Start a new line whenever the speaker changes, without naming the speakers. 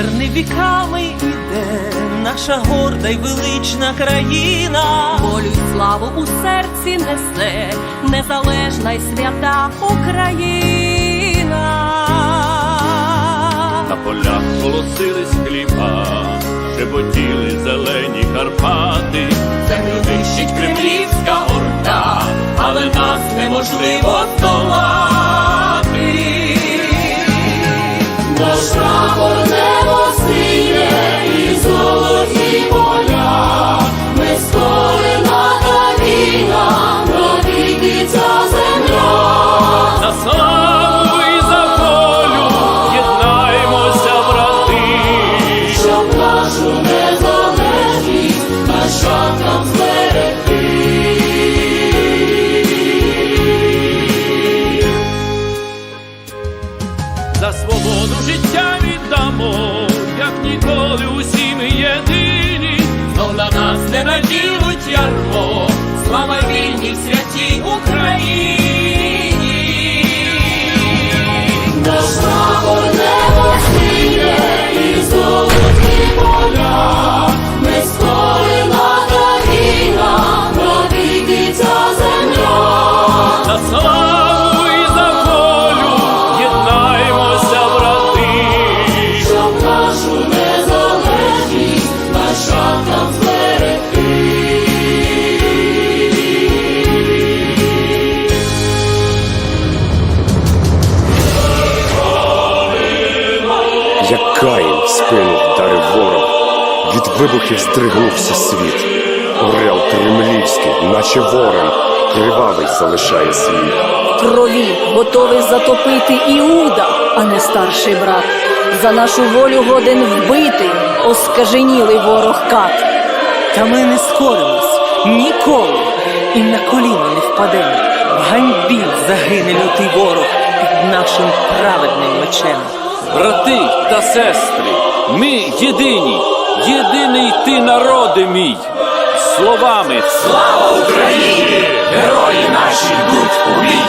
Терни віками іде наша горда й велична країна.
Волю й славу у серці несе незалежна й свята Україна.
На полях колосились хліба, шепотіли зелені Карпати.
Землю нищить кремлівська орда, але нас неможливо
За свободу життя віддамо, як ніколи усі
спину вдарив ворог, від вибухів здригнувся світ. Орел кремлівський, наче ворон, кривавий залишає слід.
крові готовий затопити Іуда, а не старший брат. За нашу волю годен вбити, оскаженілий ворог кат.
Та ми не скоримось ніколи і на коліна не впадемо. В ганьбі загине лютий ворог під нашим праведним мечем.
Брати та сестри, ми єдині, єдиний ти народи мій. Словами
Слава Україні! Герої наші йдуть у бій!